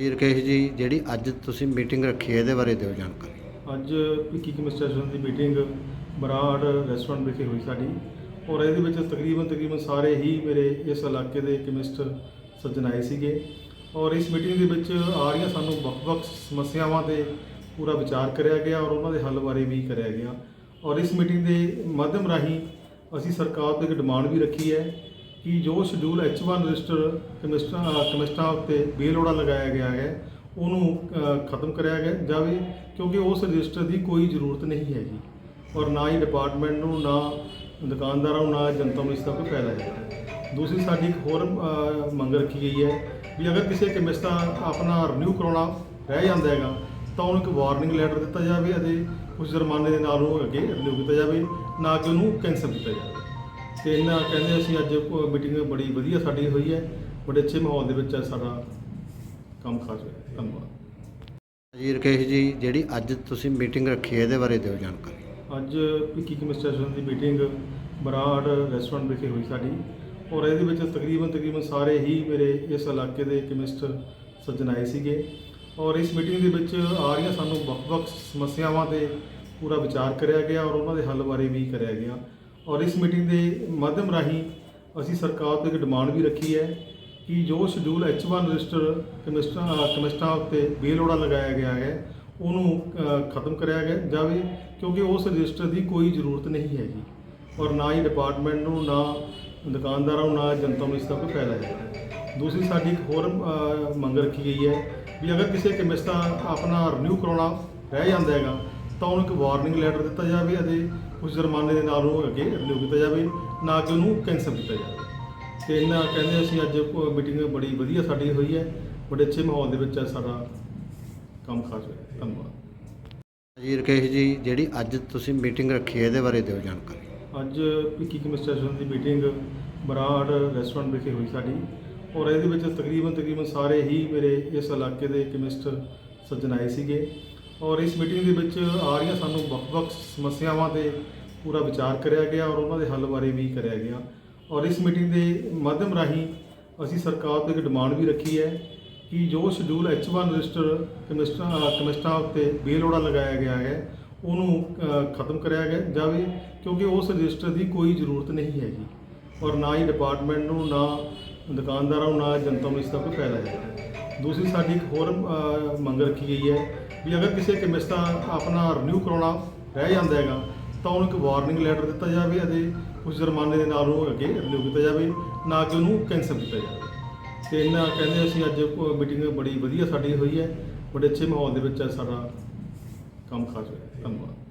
ਜੀ ਰਕੇਸ਼ ਜੀ, ਜਿਹੜੀ ਅੱਜ ਤੁਸੀਂ ਮੀਟਿੰਗ ਰੱਖੀ ਹੈ, ਇਹਦੇ ਬਾਰੇ ਦਿਓ ਜਾਣਕਾਰੀ। ਅੱਜ ਭਿੱਖੀ ਕਮਿਸਟਰ ਐਸੋਸੀਏਸ਼ਨ ਦੀ ਮੀਟਿੰਗ ਬਰਾੜ ਰੈਸਟੋਰੈਂਟ ਵਿਖੇ ਹੋਈ ਸਾਡੀ। ਔਰ ਇਹਦੇ ਵਿੱਚ ਤਕਰੀਬਨ ਤਕਰੀਬਨ ਸਾਰੇ ਹੀ ਮੇਰੇ ਇਸ ਇਲਾਕੇ ਦੇ ਕਮਿਸਟਰ ਸੱਜਣ ਆਏ ਸੀਗੇ। ਔਰ ਇਸ ਮੀਟਿੰਗ ਦੇ ਵਿੱਚ ਆ ਰਹੀਆਂ ਸਾਨੂੰ ਵੱਖ-ਵੱਖ ਸਮੱਸਿਆਵਾਂ ਤੇ ਪੂਰਾ ਵਿਚਾਰ ਕਰਿਆ ਗਿਆ ਔਰ ਉਹਨਾਂ ਦੇ ਹੱਲ ਬਾਰੇ ਵੀ ਕਰਿਆ ਗਿਆ। ਔਰ ਇਸ ਮੀਟਿੰਗ ਦੇ ਮਾਧਿਅਮ ਰਾਹੀਂ ਅਸੀਂ ਸਰਕਾਰ ਤੋਂ ਇੱਕ ਡਿਮਾਂਡ ਵੀ ਰੱਖੀ ਹੈ। ਕਿ ਜੋ ਸ਼ਡਿਊਲ H1 ਰਜਿਸਟਰ ਕਮਿਸਟਰਾਂ ਕਮਿਸਟਰਾਂ ਉੱਤੇ ਬੇਲੋੜਾ ਲਗਾਇਆ ਗਿਆ ਹੈ, ਉਹਨੂੰ ਖਤਮ ਕਰਿਆ ਗਿਆ ਜਾਵੇ, ਕਿਉਂਕਿ ਉਸ ਰਜਿਸਟਰ ਦੀ ਕੋਈ ਜ਼ਰੂਰਤ ਨਹੀਂ ਹੈਗੀ। ਔਰ ਨਾ ਹੀ ਡਿਪਾਰਟਮੈਂਟ ਨੂੰ, ਨਾ ਦੁਕਾਨਦਾਰਾਂ ਨੂੰ, ਨਾ ਜਨਤਾ ਨੂੰ ਇਸ ਦਾ ਕੋਈ ਫਾਇਦਾ ਹੈ ਦੂਸਰੀ ਸਾਡੀ ਇੱਕ ਹੋਰ ਮੰਗ ਰੱਖੀ ਗਈ ਹੈ ਵੀ ਅਗਰ ਕਿਸੇ ਕਮਿਸਟਰ ਆਪਣਾ ਰਿਨਿਊ ਕਰਾਉਣਾ ਰਹਿ ਜਾਂਦਾ ਹੈਗਾ, ਤਾਂ ਉਹਨੂੰ ਇੱਕ ਵਾਰਨਿੰਗ ਲੈਟਰ ਦਿੱਤਾ ਜਾਵੇ ਅਤੇ ਉਸ ਜੁਰਮਾਨੇ ਦੇ ਨਾਲ ਉਹ ਅੱਗੇ ਰਿਨਿਊ ਕੀਤਾ ਜਾਵੇ, ਨਾ ਕਿ ਉਹਨੂੰ ਕੈਂਸਲ ਕੀਤਾ ਜਾਵੇ। ਤੇ ਇਹਨਾਂ ਕਹਿੰਦੇ ਅਸੀਂ ਅੱਜ ਮੀਟਿੰਗ ਬੜੀ ਵਧੀਆ ਸਾਡੀ ਹੋਈ ਹੈ ਬੜੇ ਅੱਛੇ ਮਾਹੌਲ ਦੇ ਵਿੱਚ ਸਾਡਾ ਕੰਮ ਖਾਸ ਹੋਇਆ। ਧੰਨਵਾਦ। ਜੀ ਰਕੇਸ਼ ਜੀ ਜਿਹੜੀ ਅੱਜ ਤੁਸੀਂ ਮੀਟਿੰਗ ਰੱਖੀ ਹੈ ਇਹਦੇ ਬਾਰੇ ਦਿਓ ਜਾਣਕਾਰੀ। ਅੱਜ ਭਿੱਖੀ ਕਮਿਸਟਰ ਐਸੋਸੀਏਸ਼ਨ ਦੀ ਮੀਟਿੰਗ ਬਰਾੜ ਰੈਸਟੋਰੈਂਟ ਵਿਖੇ ਹੋਈ ਸਾਡੀ ਔਰ ਇਹਦੇ ਵਿੱਚ ਤਕਰੀਬਨ ਤਕਰੀਬਨ ਸਾਰੇ ਹੀ ਮੇਰੇ ਇਸ ਇਲਾਕੇ ਦੇ ਕਮਿਸਟਰ ਸੱਜਣ ਆਏ ਸੀਗੇ ਔਰ ਇਸ ਮੀਟਿੰਗ ਦੇ ਵਿੱਚ ਆ ਰਹੀਆਂ ਸਾਨੂੰ ਵੱਖ-ਵੱਖ ਸਮੱਸਿਆਵਾਂ ਤੇ ਪੂਰਾ ਵਿਚਾਰ ਕਰਿਆ ਗਿਆ ਔਰ ਉਹਨਾਂ ਦੇ ਹੱਲ ਬਾਰੇ ਵੀ ਕਰਿਆ ਗਿਆ। ਔਰ ਇਸ ਮੀਟਿੰਗ ਦੇ ਮਾਧਿਅਮ ਰਾਹੀਂ ਅਸੀਂ ਸਰਕਾਰ ਤੋਂ ਇੱਕ ਡਿਮਾਂਡ ਵੀ ਰੱਖੀ ਹੈ ਕਿ ਜੋ ਸ਼ਡਿਊਲ H1 ਰਜਿਸਟਰ ਕਮਿਸਟਰਾਂ ਕਮਿਸਟਰਾਂ ਉੱਤੇ ਬੇਲੋੜਾ ਲਗਾਇਆ ਗਿਆ ਹੈ, ਉਹਨੂੰ ਖਤਮ ਕਰਿਆ ਗਿਆ ਜਾਵੇ, ਕਿਉਂਕਿ ਉਸ ਰਜਿਸਟਰ ਦੀ ਕੋਈ ਜ਼ਰੂਰਤ ਨਹੀਂ ਹੈਗੀ ਔਰ ਨਾ ਹੀ ਡਿਪਾਰਟਮੈਂਟ ਨੂੰ, ਨਾ ਦੁਕਾਨਦਾਰਾਂ ਨੂੰ, ਨਾ ਜਨਤਾ ਨੂੰ ਇਸ ਦਾ ਕੋਈ ਫਾਇਦਾ ਹੈ ਦੂਸਰੀ ਸਾਡੀ ਇੱਕ ਹੋਰ ਮੰਗ ਰੱਖੀ ਗਈ ਹੈ ਵੀ ਅਗਰ ਕਿਸੇ ਕਮਿਸਟਰ ਆਪਣਾ ਰਿਨਿਊ ਕਰਾਉਣਾ ਰਹਿ ਜਾਂਦਾ ਹੈਗਾ ਤਾਂ ਉਹਨੂੰ ਇੱਕ ਵਾਰਨਿੰਗ ਲੈਟਰ ਦਿੱਤਾ ਜਾਵੇ ਅਤੇ ਕੁਝ ਜੁਰਮਾਨੇ ਦੇ ਨਾਲ ਉਹ ਅੱਗੇ ਰਿਨਿਊ ਕੀਤਾ ਜਾਵੇ ਨਾ ਕਿ ਉਹਨੂੰ ਕੈਂਸਲ ਕੀਤਾ ਜਾਵੇ। ਤੇ ਇਹਨਾਂ ਕਹਿੰਦੇ ਅਸੀਂ ਅੱਜ ਮੀਟਿੰਗ ਬੜੀ ਵਧੀਆ ਸਾਡੀ ਹੋਈ ਹੈ ਬੜੇ ਅੱਛੇ ਮਾਹੌਲ ਦੇ ਵਿੱਚ ਸਾਡਾ ਕੰਮ ਖਾਸ ਹੋਇਆ। ਧੰਨਵਾਦ। ਜੀ ਰਕੇਸ਼ ਜੀ ਜਿਹੜੀ ਅੱਜ ਤੁਸੀਂ ਮੀਟਿੰਗ ਰੱਖੀ ਹੈ ਇਹਦੇ ਬਾਰੇ ਦਿਓ ਜਾਣਕਾਰੀ। ਅੱਜ ਭਿੱਖੀ ਕਮਿਸਟਰ ਐਸੋਸੀਏਸ਼ਨ ਦੀ ਮੀਟਿੰਗ ਬਰਾੜ ਰੈਸਟੋਰੈਂਟ ਵਿਖੇ ਹੋਈ ਸਾਡੀ ਔਰ ਇਹਦੇ ਵਿੱਚ ਤਕਰੀਬਨ ਤਕਰੀਬਨ ਸਾਰੇ ਹੀ ਮੇਰੇ ਇਸ ਇਲਾਕੇ ਦੇ ਕਮਿਸਟਰ ਸੱਜਣ ਆਏ ਸੀਗੇ। ਔਰ ਇਸ ਮੀਟਿੰਗ ਦੇ ਵਿੱਚ ਆ ਰਹੀਆਂ ਸਾਨੂੰ ਵੱਖ-ਵੱਖ ਸਮੱਸਿਆਵਾਂ ਤੇ ਪੂਰਾ ਵਿਚਾਰ ਕਰਿਆ ਗਿਆ ਔਰ ਉਹਨਾਂ ਦੇ ਹੱਲ ਬਾਰੇ ਵੀ ਕਰਿਆ ਗਿਆ। ਔਰ ਇਸ ਮੀਟਿੰਗ ਦੇ ਮਾਧਿਅਮ ਰਾਹੀਂ ਅਸੀਂ ਸਰਕਾਰ ਤੋਂ ਇੱਕ ਡਿਮਾਂਡ ਵੀ ਰੱਖੀ ਹੈ ਕਿ ਜੋ ਸ਼ਡਿਊਲ H1 ਰਜਿਸਟਰ ਕਮਿਸਟਰਾਂ ਕਮਿਸਟਰਾਂ ਉੱਤੇ ਬੇਲੋੜਾ ਲਗਾਇਆ ਗਿਆ ਹੈ, ਉਹਨੂੰ ਖਤਮ ਕਰਿਆ ਗਿਆ ਜਾਵੇ ਕਿਉਂਕਿ ਉਸ ਰਜਿਸਟਰ ਦੀ ਕੋਈ ਜ਼ਰੂਰਤ ਨਹੀਂ ਹੈਗੀ। ਔਰ ਨਾ ਹੀ ਡਿਪਾਰਟਮੈਂਟ ਨੂੰ, ਨਾ ਦੁਕਾਨਦਾਰਾਂ ਨੂੰ, ਨਾ ਜਨਤਾ ਨੂੰ ਇਸ ਦਾ ਕੋਈ ਫਾਇਦਾ ਹੈ ਦੂਸਰੀ ਸਾਡੀ ਇੱਕ ਹੋਰ ਅ, ਮੰਗ ਰੱਖੀ ਗਈ ਹੈ ਵੀ ਅਗਰ ਕਿਸੇ ਕੈਮਿਸਟ ਦਾ ਆਪਣਾ ਰਿਨਿਊ ਕਰਾਉਣਾ ਰਹਿ ਜਾਂਦਾ ਹੈਗਾ ਤਾਂ ਉਹਨੂੰ ਇੱਕ ਵਾਰਨਿੰਗ ਲੈਟਰ ਦਿੱਤਾ ਜਾਵੇ ਅਤੇ ਉਸ ਜੁਰਮਾਨੇ ਦੇ ਨਾਲ ਉਹ ਅੱਗੇ ਰਿਨਿਊ ਕੀਤਾ ਜਾਵੇ ਨਾ ਕਿ ਉਹਨੂੰ ਕੈਂਸਲ ਕੀਤਾ ਜਾਵੇ। ਤੇ ਇਹਨਾਂ ਕਹਿੰਦੇ ਅਸੀਂ ਅੱਜ ਮੀਟਿੰਗ ਬੜੀ ਵਧੀਆ ਸਾਡੀ ਹੋਈ ਹੈ ਬੜੇ ਅੱਛੇ ਮਾਹੌਲ ਦੇ ਵਿੱਚ ਸਾਡਾ ਕੰਮ ਕਾਜ ਹੋਇਆ ਧੰਨਵਾਦ।